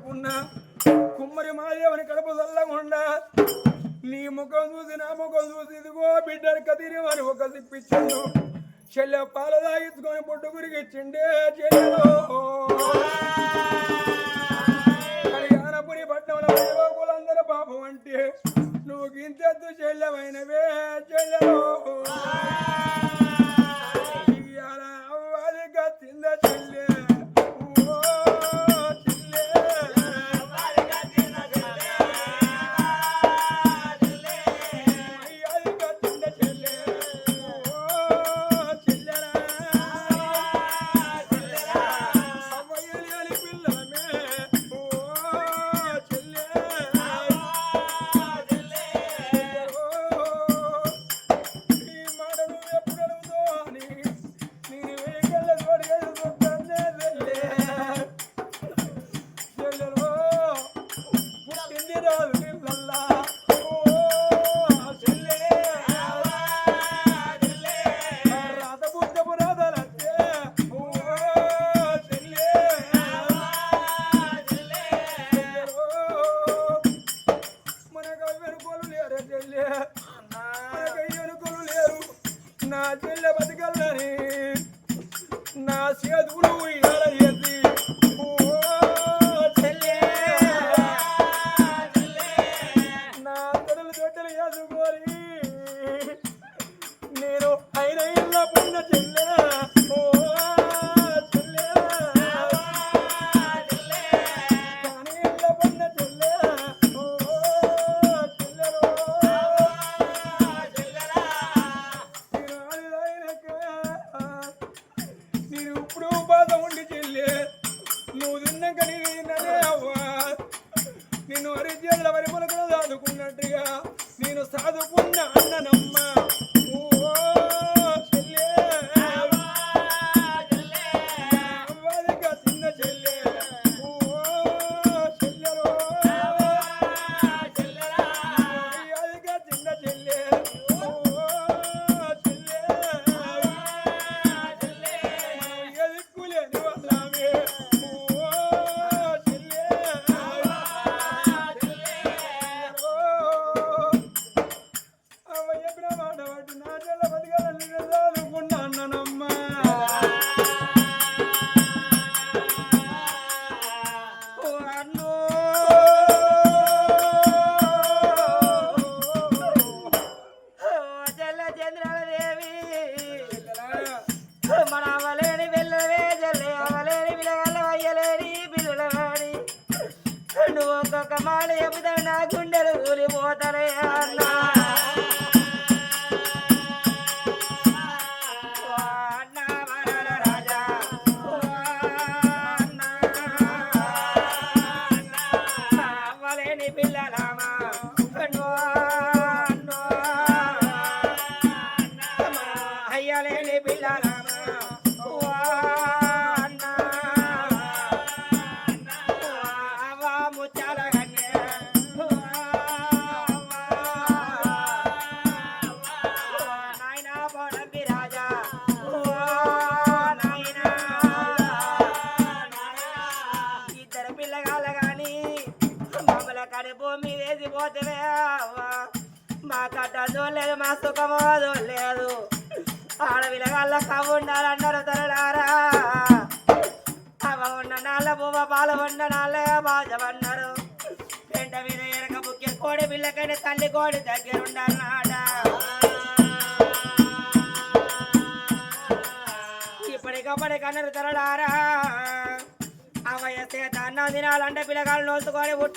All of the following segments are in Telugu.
పడుకున్నా కుమ్మరి మాదేవని కడుపు చల్లకుండా నీ ముఖం చూసి నా ముఖం చూసి ఇదిగో బిడ్డని కదిరి వారు ఒక సిప్పించాను చెల్లె పాలు తాగించుకొని పొట్టు గురికిచ్చిండే చెల్లెలో. కళ్యాణపురి పట్టణంలో యువకులందరూ పాపం అంటే నువ్వు గింతెత్తు చెల్లెమైనవే చెల్లెలో.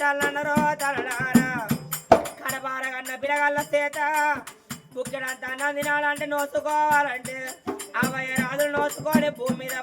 తల్లనరో తలనారా కడపారగన్న పిలగల్ల చేత బుక్కినంత నందినాలంటే నోసుకోవాలంటే అవయ రాజులు నోసుకొని భూమి మీద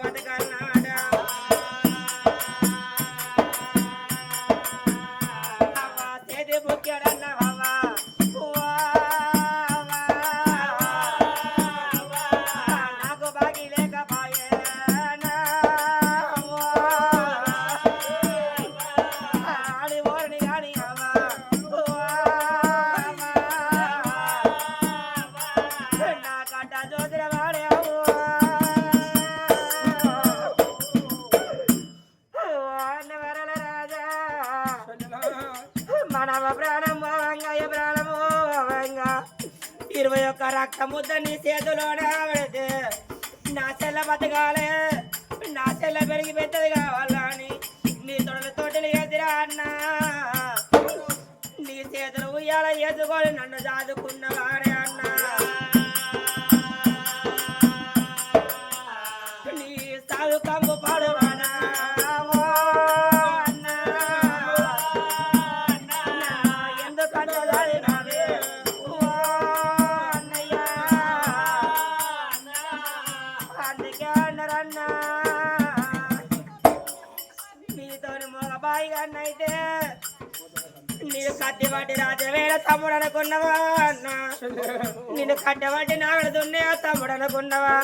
కట్టవంటి నాగడదున్నే తమ్ముడనుకున్నావా?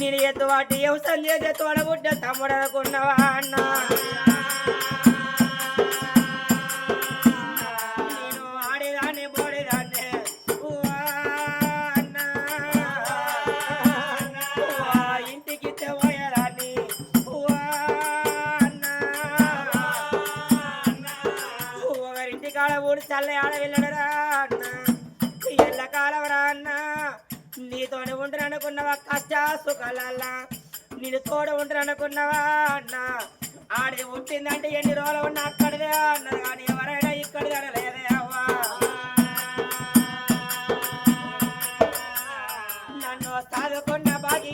నేను ఎత్తువాటి ఎవసం చేసే తోడబుడ్డ తమ్ముడనుకున్నావా? అనుకున్నావా అన్న? ఆడి పుట్టిందంటే ఎన్ని రోజులు ఉన్నా అక్కడిదే అన్నారు కానీ ఎవరైనా ఇక్కడిదే లేదే అవ్వా. నన్ను చదువుకున్న బాగి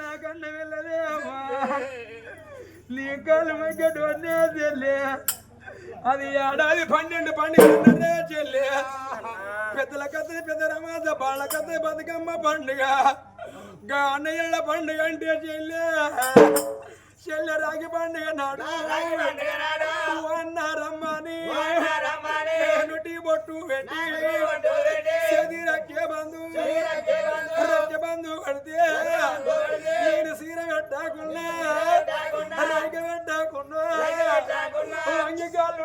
నా కన్న వెళ్ళదే అమ్మా. నీ కాలు మగ్గడవన్నే చెల్లే. అది ఏడాది పన్నెండు పండుగ చెల్లే. పెద్దల కథ పెద్ద రమాజ బాళ్ళ కథ బతుకమ్మ పండుగ. గా పండుగ అంటే చెల్లే. చెల్లె రాగి పండుగ నాడు. అన్నారమ్మని నేను టీ బొట్టు పెట్టి. శరీరకే బంధు. రక్య బంధు. పడితే నేను సీర పెట్టకుండా రైక పెట్టకుండా అంగీకాలు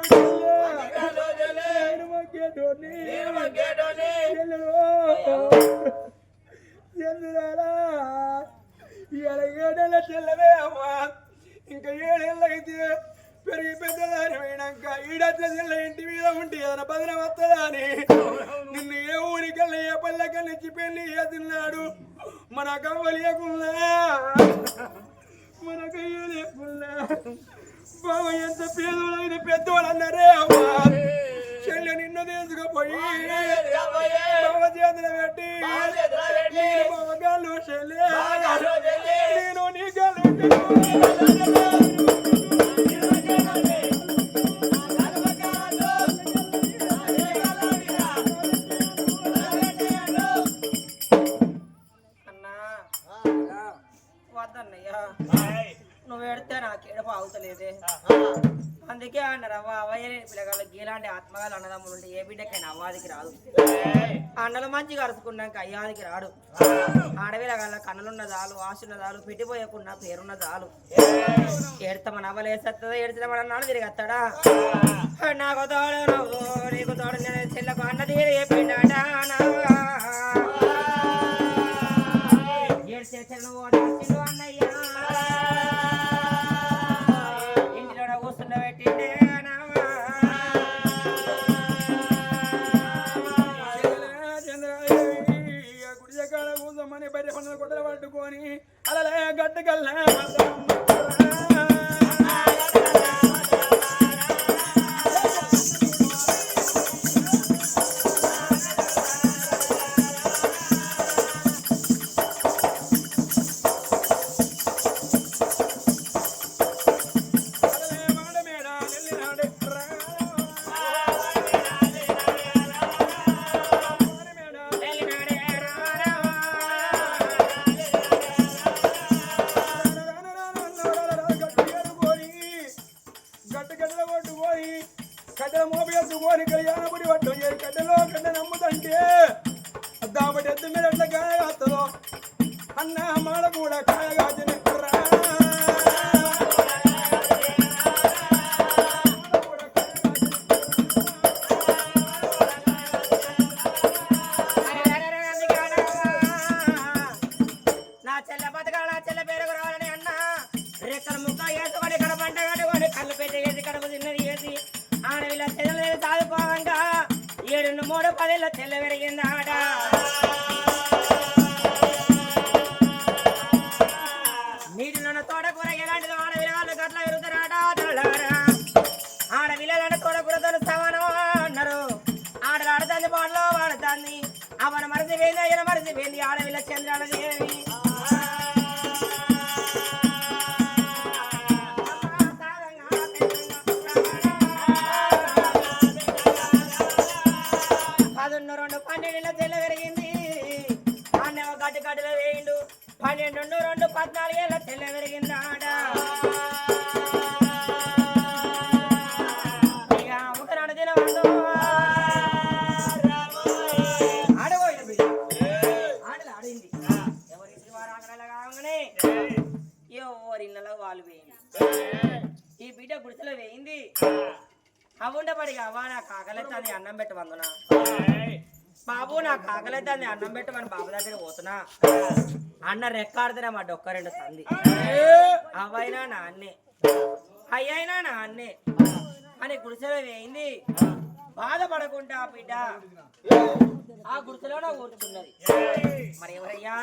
నేను మొక్కేటోని ఎందురాలా ఎడగడల చెల్లవే అమ్మా. ఇంకా ఏడేళ్ళైతే పెరిగి పెద్దదాని పోయినాక ఈడ ఇంటి మీద ఉంటే ఏదైనా భద్రం వస్తుందని అని. నిన్ను ఏ ఊరికెళ్ళి ఏ పల్లెకెళ్ళిచ్చి పెళ్ళి తిన్నాడు? మన కవ్వలియకున్నా మన కయ్యలేకున్నా బాబు ఎంత పేదోళ్ళైన పెద్దోళ్ళు అన్నారే అమ్మా చెల్లె నిన్ను తీసుకుపోయి బావ చేతులు పెట్టి నేను చెల్లె. నేను నీ గాలు నాకు అవుతలేదే అందుకే అన్నారు అవ్వ అవయ్య పిల్లగాళ్ళకి ఇలాంటి ఆత్మగాలు అన్నదమ్ములు ఉంటే ఏ బిడ్డకైనా అవ్వాదికి రాదు. అన్నలు మంచిగా అరుచుకున్నాక అయ్యాదికి రాడు. ఆడవిల కన్నులున్న చాలు ఆశున్న చాలు పెట్టిపోయకుండా పేరున్న చాలు ఏడతామని అవ్వలేసత్తదా ఏడ్చడం అన్నాడు తిరిగి వస్తాడా నాకు తోడు నువ్వు నీకు తోడు నేను చెల్లకు అన్న తీరి చెప్పిండాడా ఏడు చెల్లు కట్ట నమ్ముదంటే దాబటి ఎద్దు మీద ఎట్లా అవన మరిసిపోయింది అయ్యన మరిసిపోయింది ఆడవిల్ల చంద్రాల దేవి. పదున్న రెండు పన్నెండుల తెల్ల పెరిగింది. అన్నేమో గడ్డి గడ్డలో వేయిండు. పన్నెండు రెండు పద్నాలుగేళ్ళ తెల్ల పెరిగింది. బాబు అన్నం పెట్టి అన్నం బాబు దగ్గర పోతున్నా. అన్న రెక్కాడుతున్నా మా డొక్క రెండు సంది. అవైనా నాన్నే అయ్యైనా నాన్నే అని గుడిసెలో వేయింది. బాధపడకుండా ఆ బిడ్డ. ఆ గుడిసెలోనే కూర్చున్నది. మరి ఎవరయ్యా?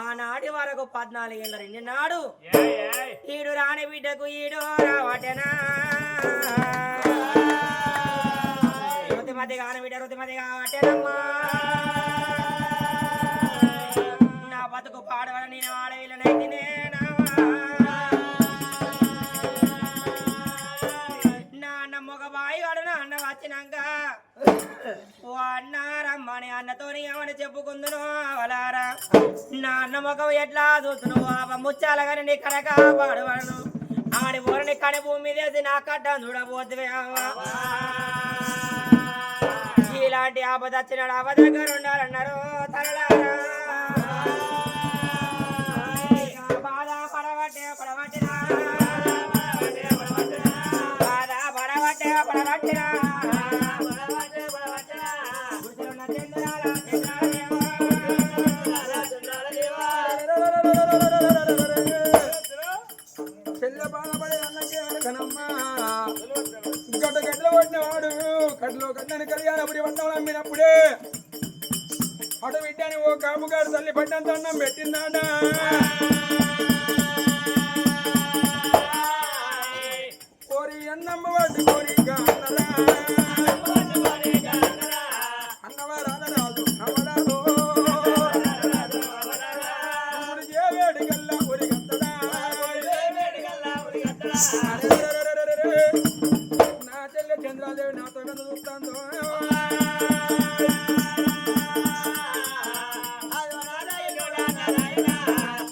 ఆనాటి వరకు పద్నాలుగేళ్ళ రెండు నాడు. ఈడు రాని బిడ్డకు ఈడు రావటనా? రుతిమతి కాని బిడ్డ రుతిమతి కావటనమ్మా నా బతుకు పాడవల నేను ఆడవిల్లనైతేనే నా. అన్న మొగ నా అన్న వచ్చినాక ఓ అన్న అన్నతోని ఏమని చెప్పుకుందును అవలారా? నా అన్న ముఖం ఎట్లా చూస్తును ఆ ముచ్చాల కానీ నీ కనుక పాడువాడును ఆడి ఊరని కని భూమి చేసి నా కట్ట చూడబోతువే ఇలాంటి ఆపద వచ్చినాడు ఆపద దగ్గర ఉండాలన్నారు తరలా.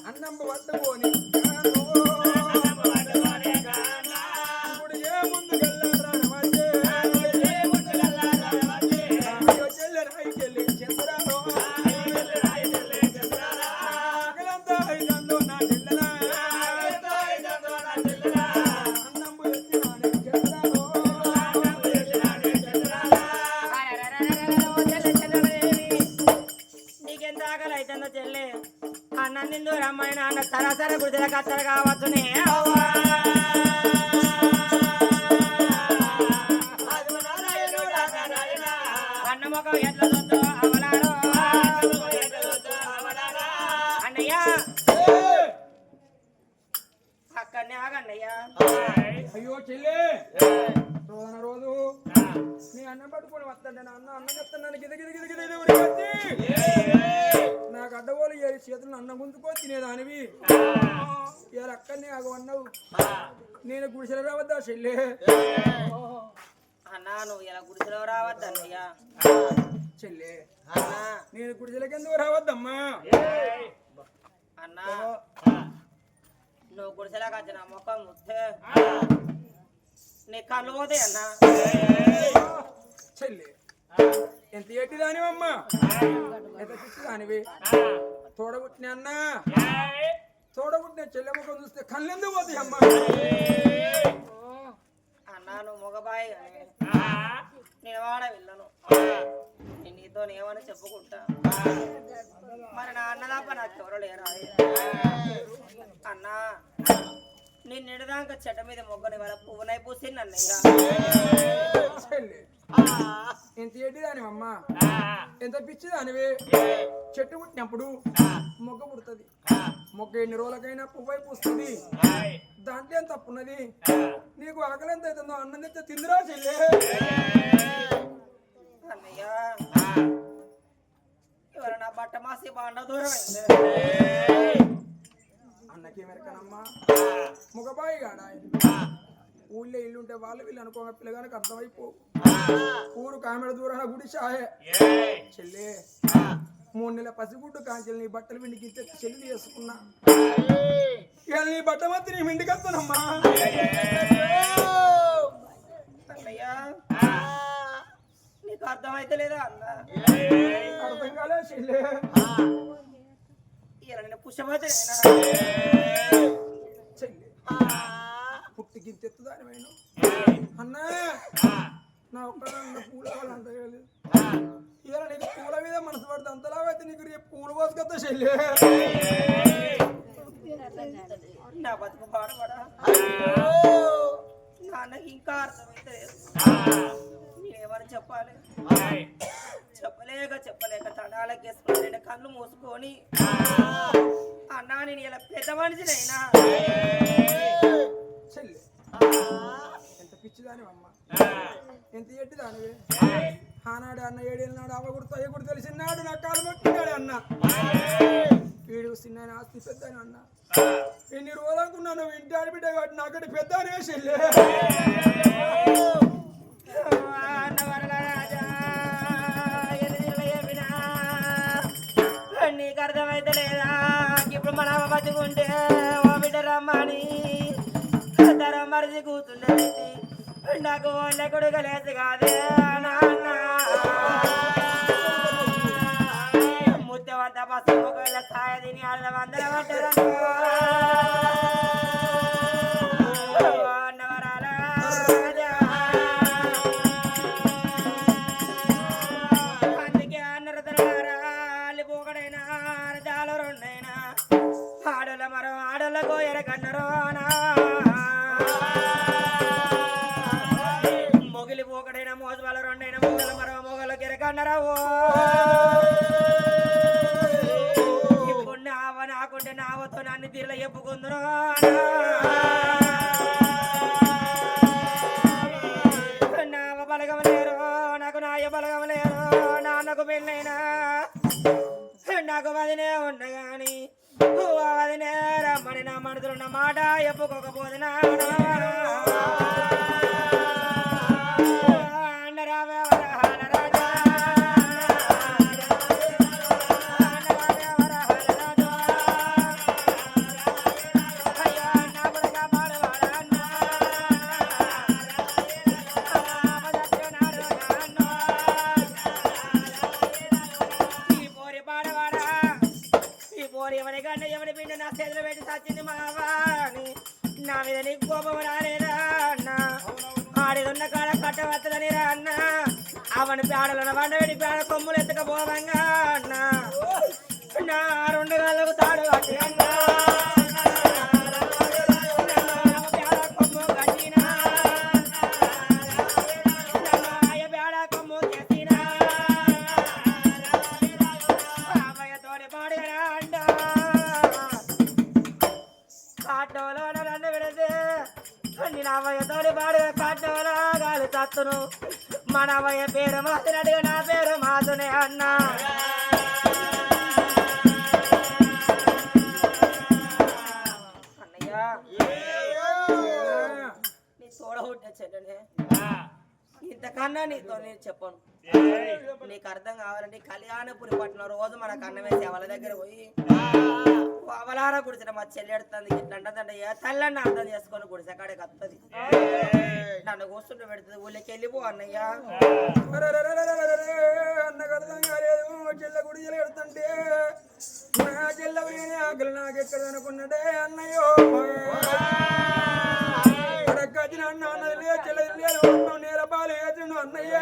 అన్నంబు పట్టుకొని చెప్తున్నాను గిద గిద గిద గిద అడ్డగోలు ఏరి చేతులు అన్నం గుంజుకో తినేదానివి. ఇలా అక్కడనే ఆగు అన్నావు. నేను గుడిసెల రావద్దా చెల్లె? అన్నా నువ్వు ఇలా గుడిసెలో రావద్దు అన్నయ్య? చెల్లె అన్నా నేను గుడిసెలకి ఎందుకు రావద్దమ్మా? అన్నా నువ్వు గుడిసెలాగా వచ్చిన ముఖం ముస్తే నీ కళ్ళు పోతాయి అన్నా. చెల్లె ఎంత ఎట్టి దానివమ్మా ఎంత పిచ్చి దానివి తోడబుట్టిన అన్న? తోడబుట్టిన చెల్లె ముఖం చూస్తే కళ్ళు ఎందుకు పోతాయి అమ్మా? అన్నా నువ్వు మగబాయి నేను వాడ వెళ్ళను. నేను నీతో ఏమని చెప్పుకుంటా? మరి నా అన్న తప్ప నాకు ఎవరు లేరా? అన్నా నేను నిడదాక చెట్ట మీద మొగ్గని వాళ్ళ పువ్వునై పూసింది అన్నయ్య చెల్లి. ఎంత ఎడ్డి దానివమ్మా ఎంత పిచ్చి దానివి చెట్టు పుట్టినప్పుడు మొగ్గ పుడుతుంది. మొగ్గ ఎన్ని రోజులకైనా పువ్వై పూస్తుంది. దాంట్లో ఏం తప్పున్నది? నీకు ఆకలి ఎంత అవుతుందో అన్నం తెచ్చే తిందిరా చెల్లి. అన్నయ్య. ఎవరు నా బట్ట మాసి బాండ దూరం అయింది. అన్నకి మెరకనమ్మా ముగబాయి గాడ ఊళ్ళో ఇల్లు ఉంటే వాళ్ళు వీళ్ళు అనుకోక పిల్లగానికి అర్థమైపో. ఊరు కామెడ దూరాన గుడి షాయే చెల్లే మూడు నెలల పసిగుడ్డు కాంచెలు నీ బట్టలు విండికి తెచ్చి చెల్లి చేసుకున్నా. ఇక నీ బట్ట మధ్య నీ ఇంటికి వస్తానమ్మా నీకు అర్థమైతే లేదా అన్న? అర్థం కాలే చెల్లే. ఇలా ఎత్తుదానివైన అన్నా! నా ఒక్కడన్న పూల వాళ్ళంత ఇలా నీకు పూల మీద మనసు పడితే అంతలాగా అయితే నీకు రేపు పూలు పోసుకొస్తా చెల్లి. నా బతుకు పాడబడా నాన్నకి ఇంకా అర్థమైతే నేనేమని చెప్పాలి? చెప్పలేక చెప్పలేక తడాలకేసుకుని రెండు కళ్ళు మూసుకొని అన్నా నేను ఇలా పెద్ద మనిషినైనా. చెల్లి. ఎంత పిచ్చిదానివమ్మ. ఎంత ఎట్టి దానివి ఆనాడు అన్న ఏడేళ్ళనాడు అవ్వ గుర్తు అయ్య గుర్తు తెలిసినాడు నా కాలు మొక్కినాడు అన్న. వీడు చిన్న ఆస్తి పెద్ద అన్న. ఎన్ని రోజులు అనుకున్నాను ఇంటి ఆడబిడ్డ కాబట్టి నాకటి పెద్ద అనే చెల్లి అన్నవరరాజా, ఎదురుగా చెప్పినా, నీకు అర్థమైతే లేదా ఇప్పుడు మన అమ్మ బతుకుంటే బిడ్డ తరం మరిచి కూర్చుండే నాకు ఒళ్ళ కొడుకు కాదే నాన్న. ముత్యవంత పసుపు ఒకవేళ స్థాయి తిని వాళ్ళ వందల పట్టరను నాకు నాయ బలగం నాన్నకు పెళ్ళైనా నాకు వదినే ఉండగాని వదినే రమ్మని నా మనసులో మాట చెప్పుకోకపోతున్నా అవని పేడలను వండబెట్టి పేడ కొమ్ములు ఎత్తుకపోవంగా అన్న రెండు కావాలంటే కళ్యాణపురి పట్టిన రోజు మన కన్నమే వాళ్ళ దగ్గర పోయి అవలార కుడిచిన మా చెల్లి ఎడుతుంది దండ ఏ తల్లని అర్థం చేసుకొని కుడిసే కాడికి వస్తుంది నన్ను కూర్చుంటూ పెడుతుంది ఊళ్ళకి వెళ్ళిపో అన్నయ్య చెల్ల గుడి ఎడుతుంటే నా చెల్ల ఆకలి నాకు ఎక్కడ అనుకున్నదే అన్నయ్యో అన్న అన్నది లేదు చెల్లది లేదు అన్నం నేల అన్నయ్య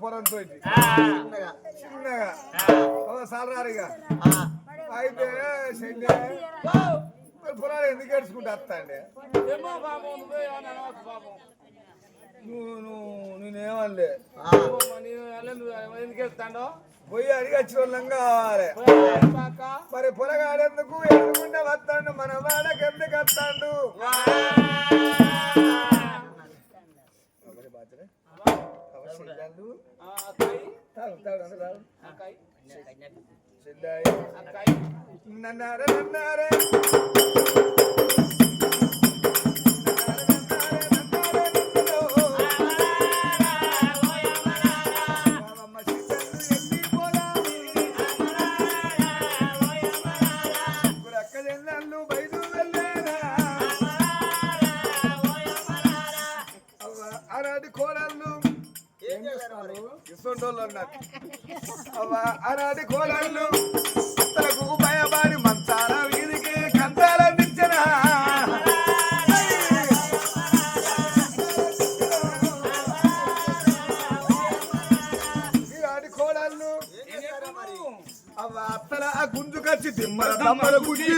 పొరంతో చిన్నగా ఓ సాలరారిగా అయితే పొలాలు ఎందుకు ఏడ్చుకుంటా వస్తా అండి? నువ్వు నువ్వు నేనేమనలే. పోయి అడిగి వచ్చిన వాళ్ళం కావాలి. మరి పొలగాడెందుకు ఎదుగుండా వస్తాడు? మన వాడకి ఎందుకు వస్తాడు? నన్నారే నన్నారే. అవ్వ అత్తల గుంజుకొచ్చి దిమ్మల దమ్మల గుంజి.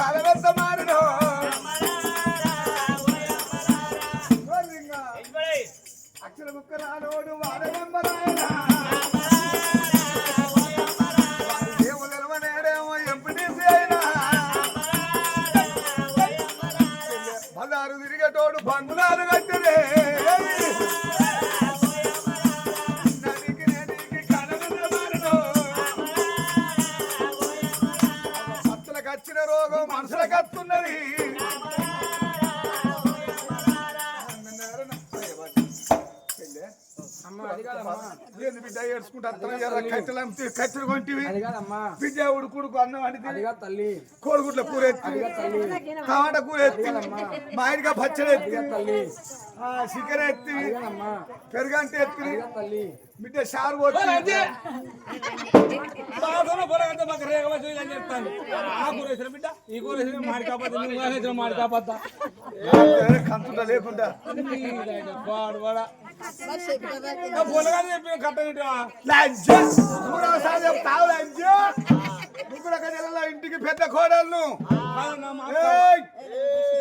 నేటికి అన్నం వండితే తల్లి. కోడిగుడ్ల కూర ఎత్తి టమాటా కూర ఎత్తి మామిడికాయ పచ్చడి ఎత్తి తల్లి. ఆ, చికెన్ ఎత్తి పెరుగంట ఎత్తి బిడ్డ షారు పోతే బాగా పొరగంటే మాకు రేగ వచ్చి ఇలా చెప్తాను. ఆ కూర వేసిన బిడ్డ? ఈ కూర వేసిన మాడి కాకపోతే నువ్వు వేసిన మాడి కాకపోతా కంతుట లేకుండా. ఇంటికి పెద్ద కోడళ్ళు!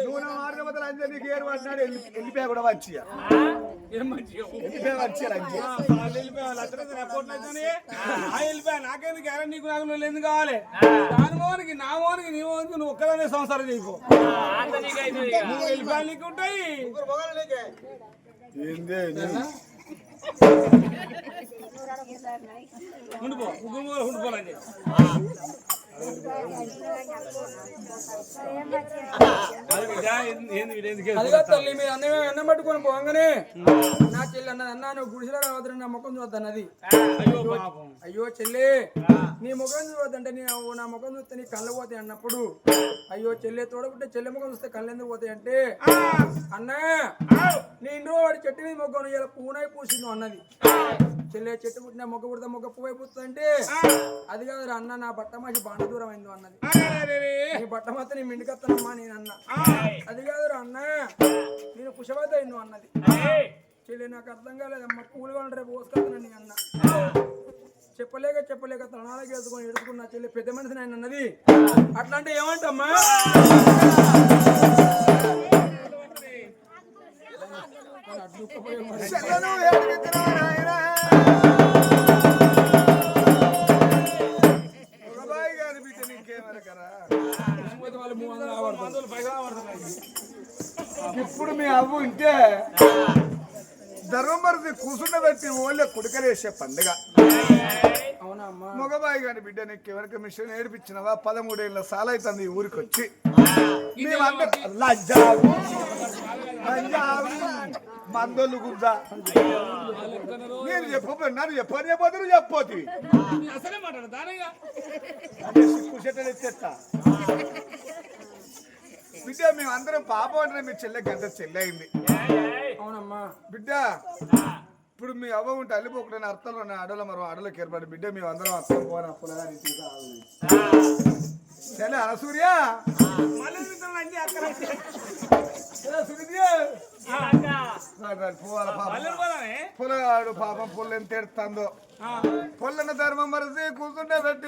నువ్వు నా మాట బదులు లంచ్ నీకు ఏరు వెళ్ళి వెళ్ళిపోయా కూడా వచ్చి వెళ్ళిపోయా నాకేందుకు గ్యారెంటీ నీకు నాకు నువ్వు ఎందుకు కావాలి? దాని మోనికి నా మోనికి నీ మోనికి నువ్వు ఒక్కదానే సంసారం చేయకు. నువ్వు వెళ్ళిపోయాలి నీకు ఉంటాయి. ఏందే ఉండిపో ముగ్గురు మూల ఉండిపోవాలని అదిగా తల్లి మీరు అన్నమే అన్నం పట్టుకొని పోగానే. నా చెల్లి అన్నది అన్న నువ్వు గుడిసెలో రావద్దు నా ముఖం చూద్దన్నది అయ్యో చెల్లి నీ ముఖం చూడద్దంటే నీ నా ముఖం చూస్తే నీ కళ్ళు పోతాయి అన్నప్పుడు. అయ్యో చెల్లి తోడబుట్టే చెల్లి ముఖం చూస్తే కళ్ళు ఎందుకు పోతాయి అంటే అన్నా నీ ఇంట్లో వాడి చెట్టు మీద మొగ్గ ఇలా పూనై పూసిండు అన్నది. చెల్లె చెట్టు పుట్టిన మొగ్గ పుడితే మొగ్గ పువ్వు అయిపోతుంది అంటే అది కాదు అన్న నా బట్ట మాసి బాండ దూరం అయింది అన్నది. నీ బట్ట మాత్రం నీ మిండికత్తనమ్మా నేను అన్న. అది కాదు అన్న నేను కుషవద్ద అయింది అన్నది. చెల్లి నాకు అర్థం కాలేదమ్మా పూలు కావాలి రేపు నీ అన్న. చెప్పలేక చెప్పలేక తనాలకి వేసుకొని ఎడుకున్నా చెల్లి పెద్ద మనిషి ఆయన అన్నది. అట్లా అంటే ఏమంటమ్మా చెల్లను ఇప్పుడు మీ అవ్వు ఉంటే ధర్మమరిది కూసుండబెట్టి ఓళ్ళే కుడకలేసే పండుగ. మగబాయి గారి బిడ్డ నీకు ఎవరికి మిషన్ ఏడిపించినవా పదమూడేళ్ళ సాలైతుంది ఈ ఊరికి వచ్చి మందోళ్ళు గుద్దా నేను చెప్పబోయి నన్ను చెప్పని చెప్పొద్దు నువ్వు చెప్పోతి బిడ్డ మేమందరం పాపం అంటే మీ చెల్లె గంట చెల్లె అయింది. అవునమ్మా. బిడ్డ ఇప్పుడు మీ అవ్వ ఉంటే అల్లిపోకుండా అర్థంలో ఉన్న అడల మరో అడలోకి ఏర్పడి బిడ్డ మేము అందరం అర్థం పోని అప్పులుగా సరే అనసూర్య పోవాల పాపం. పొలగాడు పాపం పొల్లని తెడుతుందో పొల్లని ధర్మం మరిసి కూర్చుంటే పెట్టి